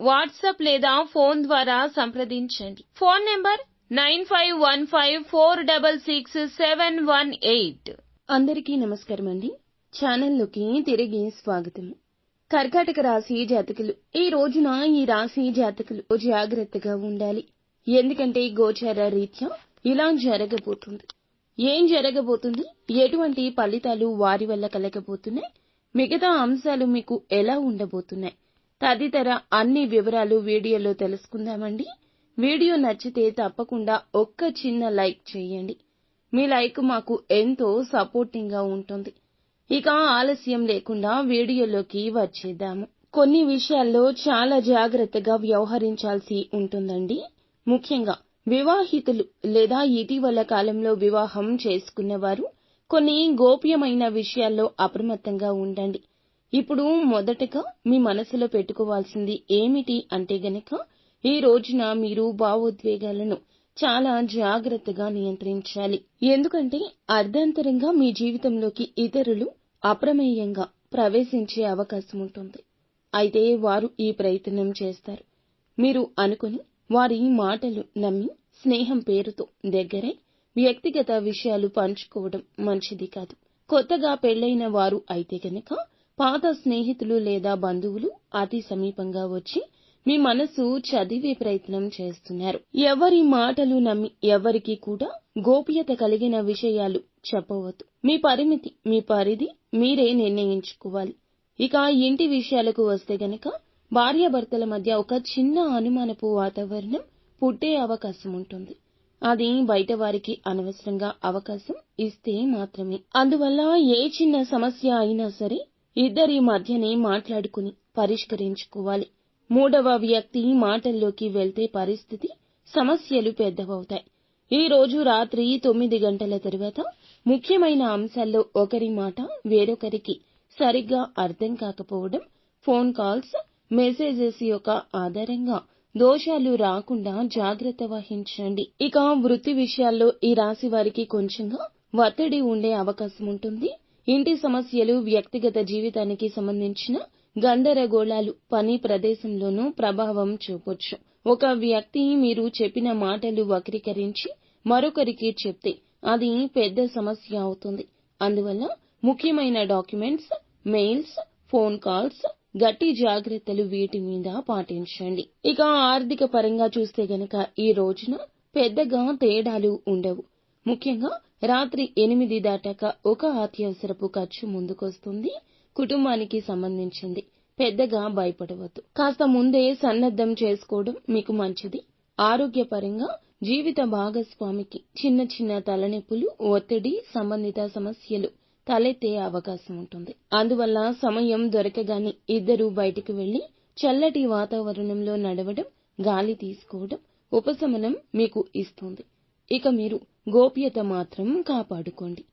WhatsApp లేదా phone ద్వారా సంప్రదించండి. Phone number nine five one five four double six seven one eight. అందరికీ నమస్కారం అండి. ఛానల్లోకి తిరిగి స్వాగతం. కర్కాటక రాశి జాతకులు ఈ రోజున ఈ రాశి జాతకులు జాగ్రత్తగా ఉండాలి. ఎందుకంటే గోచార రీత్యా ఇలా జరగబోతుంది. ఏం జరగబోతుంది? ఎటువంటి ఫలితాలు వారి వల్ల కలగబోతున్నాయి? మిగతా అంశాలు మీకు ఎలా ఉండబోతున్నాయి? తదితర అన్ని వివరాలు వీడియోలో తెలుసుకుందామండి. వీడియో నచ్చితే తప్పకుండా ఒక్క చిన్న లైక్ చేయండి. మీ లైక్ మాకు ఎంతో సపోర్టింగ్గా ఉంటుంది. ఇక ఆలస్యం లేకుండా వీడియోలోకి వచ్చేద్దాము. కొన్ని విషయాల్లో చాలా జాగ్రత్తగా వ్యవహరించాల్సి ఉంటుందండి. ముఖ్యంగా వివాహితులు లేదా ఇటీవల కాలంలో వివాహం చేసుకున్నవారు కొన్ని గోప్యమైన విషయాల్లో అప్రమత్తంగా ఉండండి. ఇప్పుడు మొదటగా మీ మనసులో పెట్టుకోవాల్సింది ఏమిటి అంటే గనక ఈ రోజున మీరు భావోద్వేగాలను చాలా జాగ్రత్తగా నియంత్రించాలి. ఎందుకంటే అర్ధాంతరంగా మీ జీవితంలోకి ఇతరులు అప్రమేయంగా ప్రవేశించే అవకాశం ఉంటుంది. అయితే వారు ఈ ప్రయత్నం చేస్తారు. మీరు అనుకుని వారి మాటలు నమ్మి స్నేహం పేరుతో దగ్గరై వ్యక్తిగత విషయాలు పంచుకోవడం మంచిది కాదు. కొత్తగా పెళ్ళైన వారు అయితే గనక పాత స్నేహితులు లేదా బంధువులు అతి సమీపంగా వచ్చి మీ మనసు చదివే ప్రయత్నం చేస్తున్నారు. ఎవరి మాటలు నమ్మి ఎవరికి కూడా గోప్యత కలిగిన విషయాలు చెప్పవద్దు. మీ పరిమితి మీ పరిధి మీరే నిర్ణయించుకోవాలి. ఇక ఇంటి విషయాలకు వస్తే గనక భార్యాభర్తల మధ్య ఒక చిన్న అనుమానపు వాతావరణం పుట్టే అవకాశం ఉంటుంది. అది బయట వారికి అనవసరంగా అవకాశం ఇస్తే మాత్రమే. అందువల్ల ఏ చిన్న సమస్య అయినా సరే ఇద్దరి మధ్యనే మాట్లాడుకుని పరిష్కరించుకోవాలి. మూడవ వ్యక్తి మాటల్లోకి వెళ్తే పరిస్థితి సమస్యలు పెద్దవవుతాయి. ఈ రోజు రాత్రి తొమ్మిది గంటల తరువాత ముఖ్యమైన అంశాల్లో ఒకరి మాట వేరొకరికి సరిగ్గా అర్థం కాకపోవడం ఫోన్ కాల్స్ మెసేజెస్ యొక్క ఆధారంగా దోషాలు రాకుండా జాగ్రత్త వహించండి. ఇక వృత్తి విషయాల్లో ఈ రాశి వారికి కొంచెంగా ఒత్తిడి ఉండే అవకాశం ఉంటుంది. ఇంటి సమస్యలు వ్యక్తిగత జీవితానికి సంబంధించిన గందరగోళాలు పని ప్రదేశంలోనూ ప్రభావం చూపొచ్చు. ఒక వ్యక్తి మీరు చెప్పిన మాటలు వక్రీకరించి మరొకరికి చెప్తే అది పెద్ద సమస్య అవుతుంది. అందువల్ల ముఖ్యమైన డాక్యుమెంట్స్ మెయిల్స్ ఫోన్ కాల్స్ గట్టి జాగ్రత్తలు వీటి మీద పాటించండి. ఇక ఆర్థిక పరంగా చూస్తే గనక ఈ రోజున పెద్దగా తేడాలు ఉండవు. ముఖ్యంగా రాత్రి ఎనిమిది దాటాక ఒక అత్యవసరపు ఖర్చు ముందుకొస్తుంది. కుటుంబానికి సంబంధించింది. పెద్దగా భయపడవద్దు. కాస్త ముందే సన్నద్ధం చేసుకోవడం మీకు మంచిది. ఆరోగ్యపరంగా జీవిత భాగస్వామికి చిన్న చిన్న తలనొప్పులు ఒత్తిడి సంబంధిత సమస్యలు తలెత్తే అవకాశం ఉంటుంది. అందువల్ల సమయం దొరకగానే ఇద్దరూ బయటకు వెళ్ళి చల్లటి వాతావరణంలో నడవడం గాలి తీసుకోవడం ఉపశమనం మీకు ఇస్తుంది. ఇక మీరు గోప్యత మాత్రం కాపాడుకోండి.